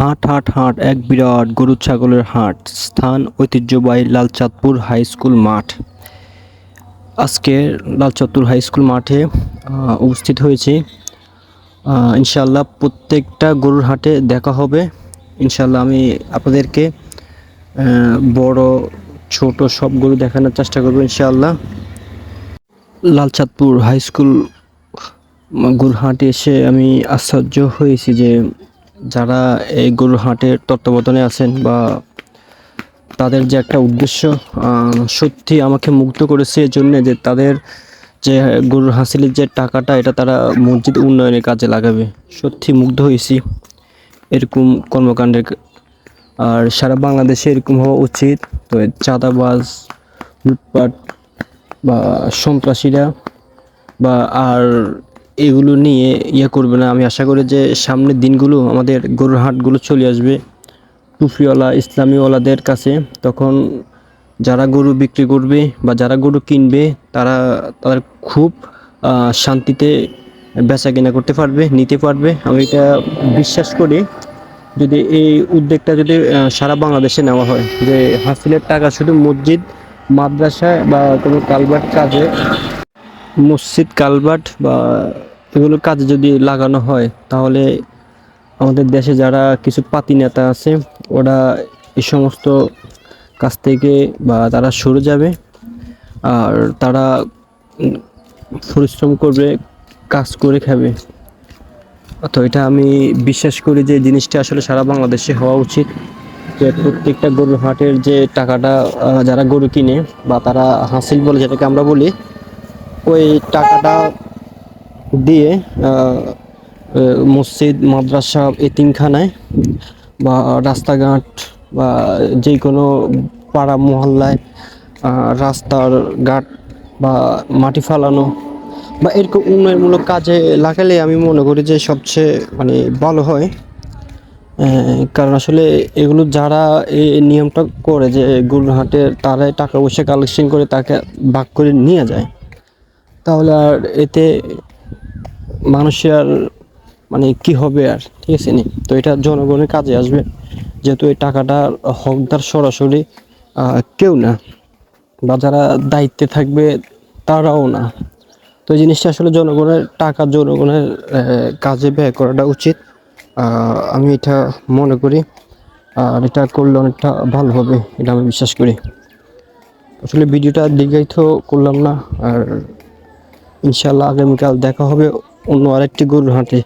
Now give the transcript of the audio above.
হাট হাট হাট, এক বিরাট গরু ছাগলের হাট। স্থান ঐতিহ্যবাহী লালচাঁদপুর হাই স্কুল মাঠ। আজকে লালচাঁদপুর হাই স্কুল মাঠে উপস্থিত হয়েছি। ইনশাল্লাহ প্রত্যেকটা গরুর হাটে দেখা হবে। ইনশাল্লাহ আমি আপনাদেরকে বড়, ছোট সব গরু দেখানোর চেষ্টা করব ইনশাআল্লাহ। লালচাঁদপুর হাই স্কুল গরুর হাটে এসে আমি আশ্চর্য হয়েছি যে যারা এই গরুর হাটের তত্ত্বাবধানে আছেন বা তাদের যে একটা উদ্দেশ্য সত্যি আমাকে মুগ্ধ করেছে এই জন্যে যে তাদের যে গরুর হাসিলের যে টাকাটা, এটা তারা মসজিদ উন্নয়নের কাজে লাগাবে। সত্যি মুগ্ধ হয়েছি। এরকম কর্মকাণ্ডের আর সারা বাংলাদেশে এরকম হওয়া উচিত। তো চাঁদাবাজ, লুটপাট বা সন্ত্রাসীরা বা আর এগুলো নিয়ে ইয়ে করবে না। আমি আশা করি যে সামনের দিনগুলো আমাদের গরুর হাটগুলো চলে আসবে। টুফিওয়ালা ইসলামীওয়ালাদের কাছে তখন যারা গরু বিক্রি করবে বা যারা গরু কিনবে, তারা তাদের খুব শান্তিতে বেচা কেনা করতে পারবে, নিতে পারবে। আমি এটা বিশ্বাস করি যদি এই উদ্যোগটা যদি সারা বাংলাদেশে নেওয়া হয় যে হাসিলের টাকা শুধু মসজিদ মাদ্রাসায় বা কোনো কালভার্ট কাজে, মসজিদ কালভার্ট বা এগুলোর কাজে যদি লাগানো হয়, তাহলে আমাদের দেশে যারা কিছু পাতি নেতা আছে, ওরা এই সমস্ত কাজ থেকে বা তারা সরে যাবে। আর তারা পরিশ্রম করবে, কাজ করে খাবে। তো এটা আমি বিশ্বাস করি যে জিনিসটা আসলে সারা বাংলাদেশে হওয়া উচিত। যে প্রত্যেকটা গরুর হাটের যে টাকাটা যারা গরু কিনে বা তারা হাসিল বলে যেটাকে আমরা বলি, ওই টাকাটা দিয়ে মসজিদ, মাদ্রাসা, এতিমখানায় বা রাস্তাঘাট বা যে কোনো পাড়া মহল্লায় রাস্তার ঘাট বা মাটি ফালানো বা এরকম উন্নয়নমূলক কাজে লাগালে আমি মনে করি যে সবচেয়ে মানে ভালো হয়। কারণ আসলে এগুলো যারা এই নিয়মটা করে যে গরুর হাটের তারাই টাকা পয়সা কালেকশন করে তাকে ভাগ করে নিয়ে যায়, তাহলে আর এতে মানুষের মানে কি হবে আর, ঠিক আছে নি? তো এটা জনগণের কাজে আসবে। যেহেতু এই টাকাটা হকদার সরাসরি কেউ না। বা যারা দায়িত্বে থাকবে, তারাও না। তো এই জিনিসটা আসলে জনগণের টাকা, জনগণের কাজে ব্যয় করাটা উচিত। আমি এটা মনে করি। আর এটা করলে অনেকটা ভালো হবে, এটা আমি বিশ্বাস করি। আসলে ভিডিওটা দীর্ঘায়িত করলাম না। আর ইনশাল্লাহ আগামীকাল দেখা হবে। অন্য আরেকটি গরুর হাটে।